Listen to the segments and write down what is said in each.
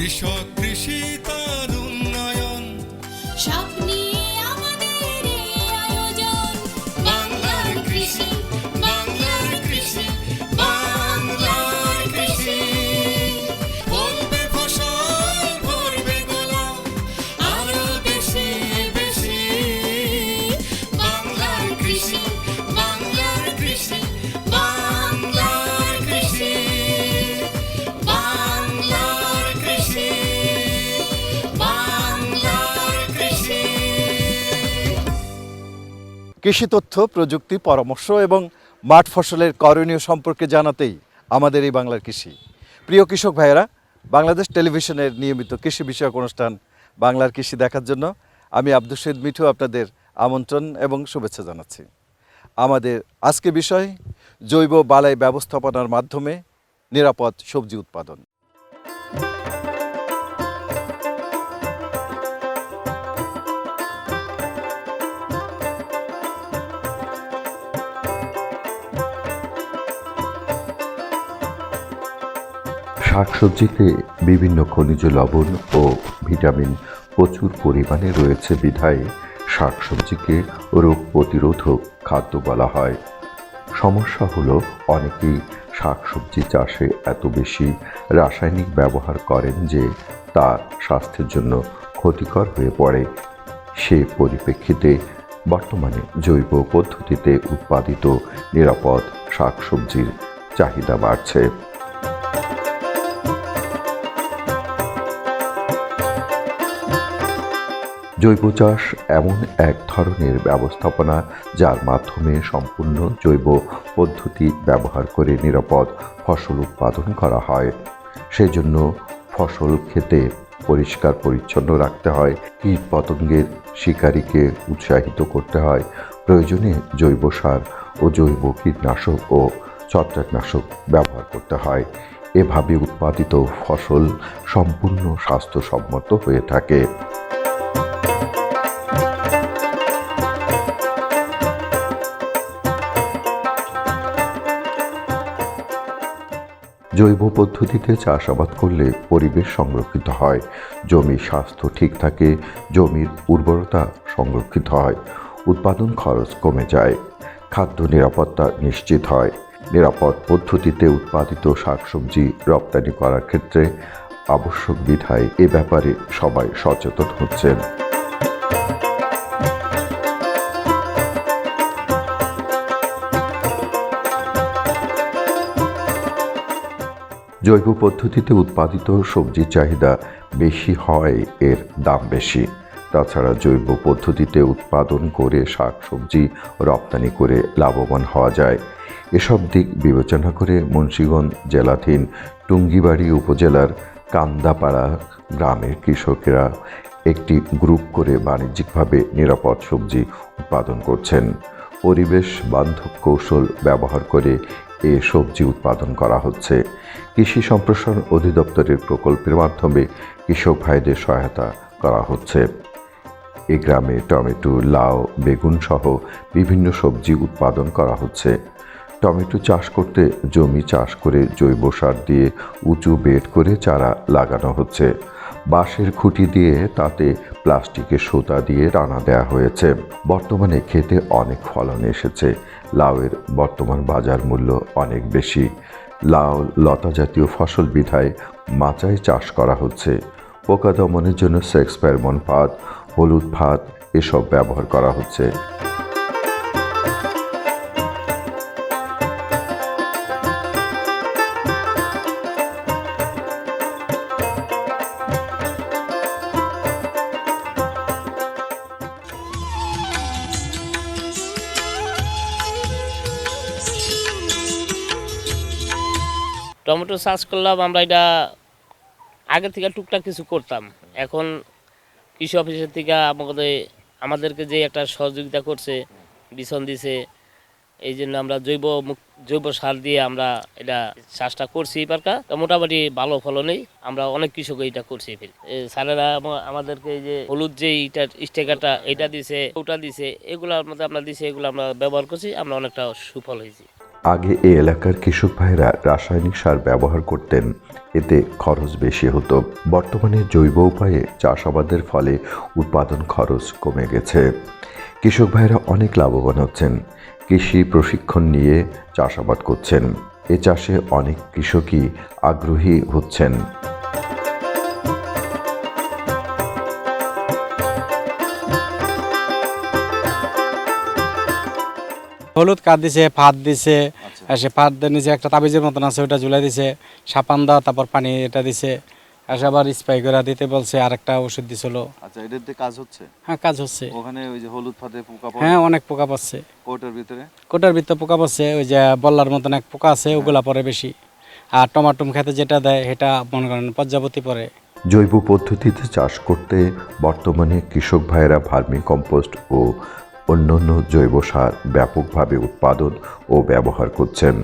কৃষক কৃষি তার কৃষি তথ্য, প্রযুক্তি, পরামর্শ এবং মাঠ ফসলের করণীয় সম্পর্কে জানাতেই আমাদের এই বাংলার কৃষি। প্রিয় কৃষক ভাইয়েরা, বাংলাদেশ টেলিভিশনের নিয়মিত কৃষি বিষয়ক অনুষ্ঠান বাংলার কৃষি দেখার জন্য আমি আব্দুল শহীদ মিঠু আপনাদের আমন্ত্রণ এবং শুভেচ্ছা জানাচ্ছি। আমাদের আজকে বিষয়, জৈব বালাই ব্যবস্থাপনার মাধ্যমে নিরাপদ সবজি উৎপাদন। শাকসবজিতে বিভিন্ন খনিজ লবণ ও ভিটামিন প্রচুর পরিমাণে রয়েছে বিধায় শাকসবজিকে রোগ প্রতিরোধক খাদ্য বলা হয়। সমস্যা হলো অনেকেই শাকসবজি চাষে এত বেশি রাসায়নিক ব্যবহার করেন যে তা স্বাস্থ্যের জন্য ক্ষতিকর হয়ে পড়ে। সে পরিপ্রেক্ষিতে বর্তমানে জৈব পদ্ধতিতে উৎপাদিত নিরাপদ শাকসবজির চাহিদা বাড়ছে। জৈব চাষ এমন এক ধরনের ব্যবস্থাপনা যার মাধ্যমে সম্পূর্ণ জৈব পদ্ধতি ব্যবহার করে নিরাপদ ফসল উৎপাদন করা হয়। সেজন্য ফসল খেতে পরিষ্কার পরিচ্ছন্ন রাখতে হয়, কীট পতঙ্গের শিকারীকে উৎসাহিত করতে হয়। প্রয়োজনে জৈব সার ও জৈব কীটনাশক ও ছত্রাকনাশক ব্যবহার করতে হয়। এভাবে উৎপাদিত ফসল সম্পূর্ণ স্বাস্থ্যসম্মত হয়ে থাকে। জৈব পদ্ধতিতে চাষাবাদ করলে পরিবেশ সংরক্ষিত হয়। জমির স্বাস্থ্য ঠিক থাকে, জমির উর্বরতা সংরক্ষিত হয়, উৎপাদন খরচ কমে যায়, খাদ্য নিরাপত্তা নিশ্চিত হয়। নিরাপদ পদ্ধতিতে উৎপাদিত শাকসবজি রপ্তানি করার ক্ষেত্রে আবশ্যক বিধায় এ ব্যাপারে সবাই সচেতন হচ্ছেন। জৈব পদ্ধতিতে উৎপাদিত সবজির চাহিদা বেশি হয়, এর দাম বেশি। তাছাড়া জৈব পদ্ধতিতে উৎপাদন করে শাকসবজি রপ্তানি করে লাভবান হওয়া যায়। এসব দিক বিবেচনা করে মুন্সীগঞ্জ জেলাধীন টুঙ্গিবাড়ি উপজেলার কান্দাপাড়া গ্রামের কৃষকেরা একটি গ্রুপ করে বাণিজ্যিকভাবে নিরাপদ সবজি উৎপাদন করছেন। পরিবেশ বান্ধব কৌশল ব্যবহার করে এ সবজি উৎপাদন করা হচ্ছে। কৃষি সম্প্রসারণ অধিদপ্তরের প্রকল্পের মাধ্যমে কৃষক ভাইদের সহায়তা করা হচ্ছে। এ গ্রামে টমেটো, লাউ, বেগুন সহ বিভিন্ন সবজি উৎপাদন করা হচ্ছে। টমেটো চাষ করতে জমি চাষ করে জৈব সার দিয়ে উঁচু বেড করে চারা লাগানো হচ্ছে। বাঁশের খুঁটি দিয়ে তাতে প্লাস্টিকের সুতা দিয়ে টানা দেওয়া হয়েছে। বর্তমানে খেতে অনেক ফলন এসেছে। লাউয়ের বর্তমান বাজার মূল্য অনেক বেশি। লাউ লতা জাতীয় ফসল বিধায় মাচায় চাষ করা হচ্ছে। পোকা দমনের জন্য সেক্স, ফেরমন ফাঁদ হলুদ ফাঁদ এসব ব্যবহার করা হচ্ছে। টমেটো চাষ করলাম, আমরা এটা আগে থেকে টুকটাক কিছু করতাম। এখন কৃষি অফিসের থেকে আমাদের, আমাদেরকে যে একটা সহযোগিতা করছে, বিছন দিছে, এই জন্য আমরা জৈব জৈব সার দিয়ে আমরা এটা চাষটা করছি এবারকা তো মোটামুটি ভালো ফলনেই আমরা অনেক কৃষক এটা করছি স্যারেরা আমা- আমাদেরকে এই যে হলুদ যে ইটা, স্টেকারটা, এটা দিছে, ওটা দিছে, এগুলোর মধ্যে আমরা দিছে, এগুলো আমরা ব্যবহার করছি, আমরা অনেকটা সুফল হয়েছি। আগে এই এলাকার কৃষক ভাইরা রাসায়নিক সার ব্যবহার করতেন। এতে খরচ বেশি হতো। বর্তমানে জৈব উপায়ে চাষাবাদের ফলে উৎপাদন খরচ কমে গেছে। কৃষক ভাইরা অনেক লাভবান হচ্ছেন। কৃষি প্রশিক্ষণ নিয়ে চাষাবাদ করছেন। এ চাষে অনেক কৃষকই আগ্রহী হচ্ছেন। হলুদ কাঠ দিছে ভাত দিছে আর সে ভাত দিয়ে নিচে একটা তাবিজের মতন আছে ওটা ঝুলাই দিছে সাপান দা তারপর পানি এটা দিছে এসে আবার স্প্রে করে দিতে বলছে আরেকটা ওষুধ দিছিল। আচ্ছা এটাতে কাজ হচ্ছে? হ্যাঁ কাজ হচ্ছে। ওখানে ওই যে হলুদ ফাতে পোকা হ্যাঁ অনেক পোকা পাচ্ছে কোটার ভিতরে? কোটার ভিতরে পোকা পাচ্ছে ওই যে বল্লার মতন এক পোকা আছে ওগুলা পরে বেশি। আর টমাটম খেতে যেটা দেয় সেটা মনে করেন পর্যাবতী পরে জৈব পদ্ধতিতে চাষ করতে বর্তমানে কৃষক ভাইয়েরা ভার্মি কম্পোস্ট ও অন্যান্য জৈব সার ব্যাপকভাবে উৎপাদন ও ব্যবহার করছেন।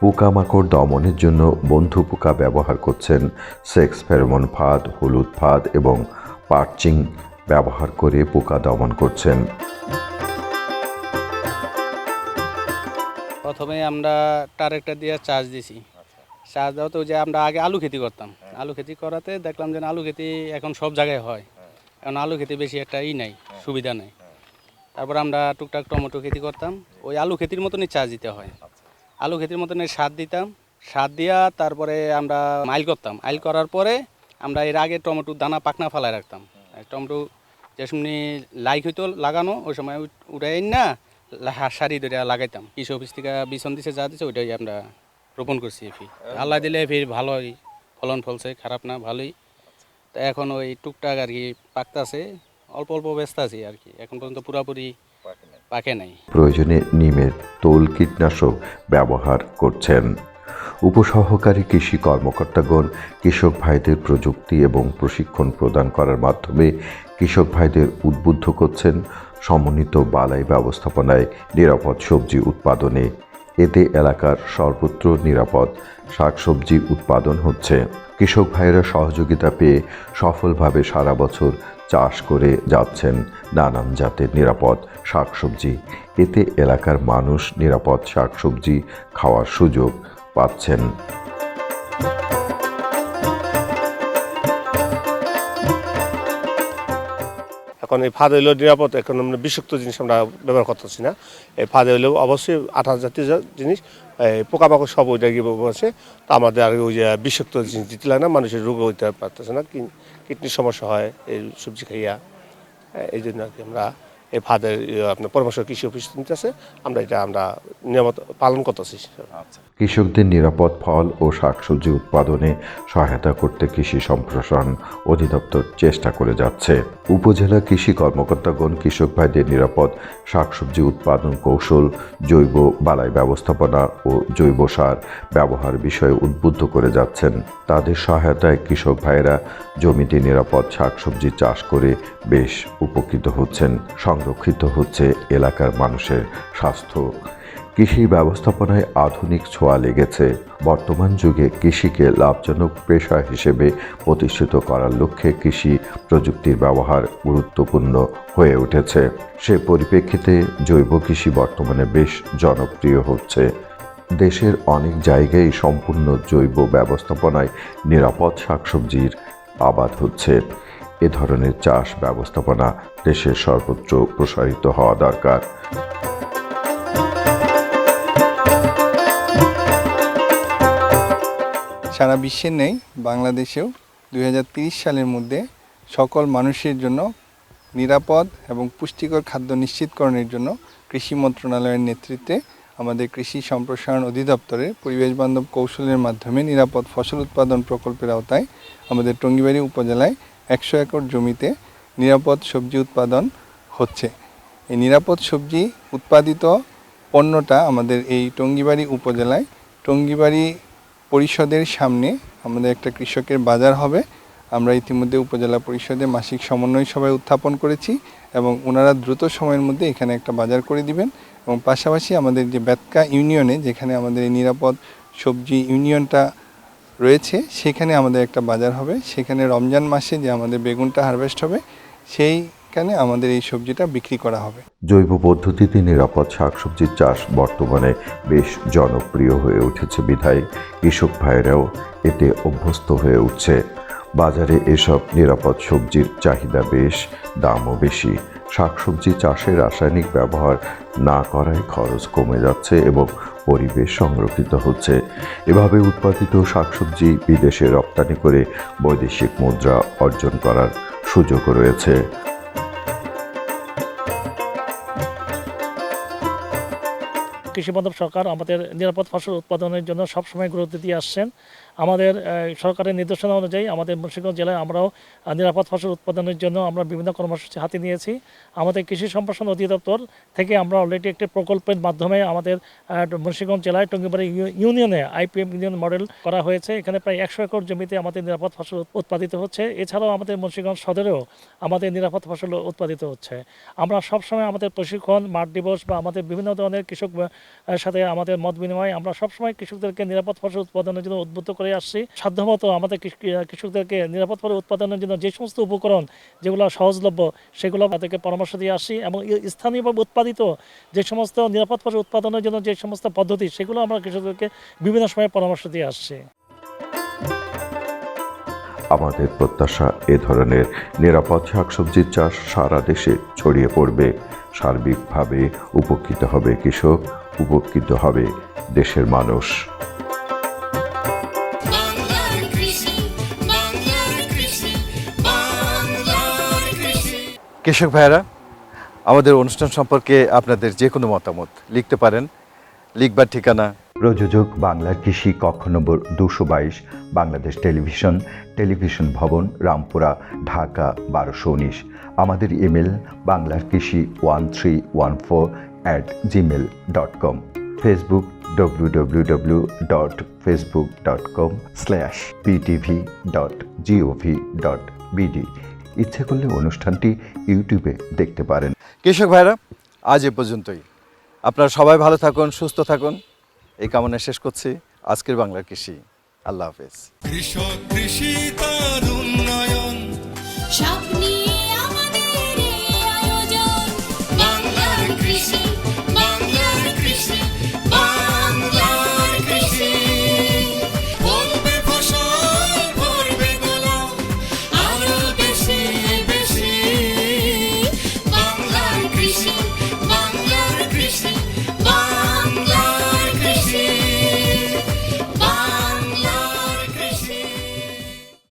পোকামাকড় দমনের জন্য বন্ধু পোকা ব্যবহার করছেন। সেক্স ফেরোমন ফাঁদ হলুদ ফাঁদ এবং পার্চিং ব্যবহার করে পোকা দমন করছেন। প্রথমে আমরা টারেকটা দিয়ে চার্জ দিছি। চার্জ দেওয়া তো যে আমরা আগে আলু খেতি করতাম। আলু খেতি করাতে দেখলাম যে আলু খেতি এখন সব জায়গায় হয়। এখন আলু খেতি বেশি একটা ই নাই সুবিধা নেই। তারপর আমরা টুকটাক টমেটো খেতি করতাম। ওই আলু খেতির মতনই চাষ দিতে হয়। আলু খেতির মতনই সার দিতাম। সার দিয়া তারপরে আমরা আইল করতাম। আইল করার পরে আমরা এর আগে টমেটোর দানা পাকনা ফালায় রাখতাম। টমেটো যে সময় লাইক হইতো লাগানো, ওই সময় উঠ- উঠাই না সারি ধরে লাগাইতাম। কৃষি অফিস থেকে বিছন দিছে যা দিছে, ওইটাই আমরা রোপণ করছি এফি। আল্লাহ দিলে এফির ভালোই। ফলন ফলছে, খারাপ না, ভালোই। তা এখন ওই টুকটাক আর কি পাকতাছে। অল্প অল্প ব্যস্ত আছি আর কি। এখন পর্যন্ত পুরাপুরি পাকে নাই। প্রয়োজনে নিমের তোল কীটনাশক ব্যবহার করছেন। উপসহকারী কৃষি কর্মকর্তাগণ কৃষক ভাইদের প্রযুক্তি এবং প্রশিক্ষণ প্রদান করার মাধ্যমে কৃষক ভাইদের উদ্বুদ্ধ করছেন সমন্বিত বালাই ব্যবস্থাপনায় নিরাপদ সবজি উৎপাদনে। এতে এলাকার সর্বত্র নিরাপদ শাকসবজি উৎপাদন হচ্ছে। কৃষক ভাইয়েরা সহযোগিতা পেয়ে সফলভাবে সারা বছর চাষ করে যাচ্ছেন নানান জাতের নিরাপদ শাকসবজি। এতে এলাকার মানুষ নিরাপদ শাকসবজি খাওয়ার সুযোগ পাচ্ছেন। এখন এই ফাঁদ হইলেও নিরাপদ, এখন আমরা বিষাক্ত জিনিস আমরা ব্যবহার করতেছি না। এই ফাঁদ হইলেও অবশ্যই আঠা জাতীয় জিনিস পোকামাকড় সব ওইটা গিয়ে বসে। তা আমাদের আর ওই বিষাক্ত জিনিস দিতে লাগে না, মানুষের রোগ হইতে পারতেছে না কিডনির সমস্যা হয়, এই সবজি খাইয়া। এই জন্য আর কি আমরা এই ফাঁদের আপনার পরামর্শ কৃষি অফিস নিতেছে আমরা এটা আমরা নিয়মিত পালন করতেছি। কৃষকদের নিরাপদ ফল ও শাকসবজি উৎপাদনে সহায়তা করতে কৃষি সম্প্রসারণ অধিদপ্তর চেষ্টা করে যাচ্ছে। উপজেলা কৃষি কর্মকর্তাগণ কৃষক ভাইদের নিরাপদ শাকসবজি উৎপাদন কৌশল জৈব বালাই ব্যবস্থাপনা ও জৈব সার ব্যবহার বিষয়ে উদ্বুদ্ধ করে যাচ্ছেন। তাদের সহায়তায় কৃষক ভাইয়েরা জমিতে নিরাপদ শাকসবজি চাষ করে বেশ উপকৃত হচ্ছেন। সংরক্ষিত হচ্ছে এলাকার মানুষের স্বাস্থ্য। কৃষি ব্যবস্থাপনায় আধুনিক ছোঁয়া লেগেছে। বর্তমান যুগে কৃষিকে লাভজনক পেশা হিসেবে প্রতিষ্ঠিত করার লক্ষ্যে কৃষি প্রযুক্তির ব্যবহার গুরুত্বপূর্ণ হয়ে উঠেছে। সে পরিপ্রেক্ষিতে জৈব কৃষি বর্তমানে বেশ জনপ্রিয় হচ্ছে। দেশের অনেক জায়গায় সম্পূর্ণ জৈব ব্যবস্থাপনায় নিরাপদ শাকসবজির আবাদ হচ্ছে। এ ধরনের চাষ ব্যবস্থাপনা দেশের সর্বোচ্চ প্রসারিত হওয়া দরকার। সারা বিশ্বে নেই, বাংলাদেশেও দুই সালের মধ্যে সকল মানুষের জন্য নিরাপদ এবং পুষ্টিকর খাদ্য নিশ্চিতকরণের জন্য কৃষি মন্ত্রণালয়ের নেতৃত্বে আমাদের কৃষি সম্প্রসারণ অধিদপ্তরের পরিবেশ বান্ধব কৌশলের মাধ্যমে নিরাপদ ফসল উৎপাদন প্রকল্পের আওতায় আমাদের টঙ্গিবাড়ি উপজেলায় একশো একর জমিতে নিরাপদ সবজি উৎপাদন হচ্ছে। এই নিরাপদ সবজি উৎপাদিত পণ্যটা আমাদের এই টঙ্গিবাড়ি উপজেলায় টঙ্গিবাড়ি পরিষদের সামনে আমাদের একটা কৃষকের বাজার হবে। আমরা ইতিমধ্যে উপজেলা পরিষদে মাসিক সমন্বয় সভায় উত্থাপন করেছি এবং ওনারা দ্রুত সময়ের মধ্যে এখানে একটা বাজার করে দিবেন এবং পাশাপাশি আমাদের যে বেতকা ইউনিয়নে যেখানে আমাদের এই নিরাপদ সবজি ইউনিয়নটা রয়েছে, সেখানে আমাদের একটা বাজার হবে। সেখানে রমজান মাসে যে আমাদের বেগুনটা হারভেস্ট হবে সেই মাঝখানে আমাদের এই সবজিটা বিক্রি করা হবে। জৈব পদ্ধতিতে নিরাপদ শাকসবজির চাষ বর্তমানে বেশ জনপ্রিয় হয়ে উঠেছে বিধায়। কৃষক ভাইয়েরাও এতে অভ্যস্ত হয়ে উঠছে। বাজারে এসব নিরাপদ সবজির চাহিদা বেশ দামও বেশি। শাকসবজি চাষে রাসায়নিক ব্যবহার না করায় খরচ কমে যাচ্ছে এবং পরিবেশ সংরক্ষিত হচ্ছে। এভাবে উৎপাদিত শাকসবজি বিদেশে রপ্তানি করে বৈদেশিক মুদ্রা অর্জন করার সুযোগ রয়েছে। কৃষি বান্ধব সরকার আমাদের নিরাপদ ফসল উৎপাদনের জন্য সবসময় গুরুত্ব দিয়ে আসছেন। আমাদের সরকারের নির্দেশনা অনুযায়ী আমাদের মুন্সিগঞ্জ জেলায় আমরাও নিরাপদ ফসল উৎপাদনের জন্য আমরা বিভিন্ন কর্মসূচি হাতে নিয়েছি। আমাদের কৃষি সম্প্রসারণ অধিদপ্তর থেকে আমরা অলরেডি একটি প্রকল্পের মাধ্যমে আমাদের মুন্সিগঞ্জ জেলায় টঙ্গিবাড়ি ইউনিয়নে আইপিএম ইউনিয়ন মডেল করা হয়েছে। এখানে প্রায় একশো একর জমিতে আমাদের নিরাপদ ফসল উৎপাদিত হচ্ছে। এছাড়াও আমাদের মুন্সিগঞ্জ সদরেও আমাদের নিরাপদ ফসল উৎপাদিত হচ্ছে। আমরা সবসময় আমাদের প্রশিক্ষণ, মাঠ দিবস বা আমাদের বিভিন্ন ধরনের কৃষক সাথে আমাদের মত বিনিময় আমরা সবসময় কৃষকদেরকে নিরাপদ ফসল উৎপাদনের জন্য উদ্বুদ্ধ করে আসছি। সাধ্যমতো আমাদের কৃষকদেরকে নিরাপদ ফসল উৎপাদনের জন্য যে সমস্ত উপকরণ যেগুলো সহজলভ্য সেগুলো তাদেরকে পরামর্শ দিয়ে আসছি এবং স্থানীয়ভাবে উৎপাদিত যে সমস্ত নিরাপদ ফসল উৎপাদনের জন্য যে সমস্ত পদ্ধতি সেগুলো আমরা কৃষকদেরকে বিভিন্ন সময় পরামর্শ দিয়ে আসছি। আমাদের প্রত্যাশা এ ধরনের নিরাপদ শাকসবজির চাষ সারা দেশে ছড়িয়ে পড়বে। সার্বিকভাবে উপকৃত হবে কৃষক উপকৃত হবে দেশের মানুষ। বাংলার কৃষি বাংলার কৃষি বাংলার কৃষি। কৃষক ভাইয়েরা আমাদের অনুষ্ঠান সম্পর্কে আপনাদের যে কোনো মতামত লিখতে পারেন। লিখবার ঠিকানা প্রযোজক বাংলার কৃষি কক্ষ নম্বর দুশো বাইশ বাংলাদেশ টেলিভিশন টেলিভিশন ভবন রামপুরা ঢাকা বারোশো উনিশ। আমাদের ইমেল বাংলার কৃষি one three one four at Gmail dot com Facebook W W W dot Facebook dot com slash PTV dot GOV dot BD ইচ্ছে করলে অনুষ্ঠানটি ইউটিউবে দেখতে পারেন। কৃষক ভাইরা আজ এ পর্যন্তই। আপনারা সবাই ভালো থাকুন সুস্থ থাকুন। এই কামনা শেষ করছি। আজকের বাংলার কৃষি। আল্লাহ হাফেজ। কৃষক কৃষি তার উন্নয়ন।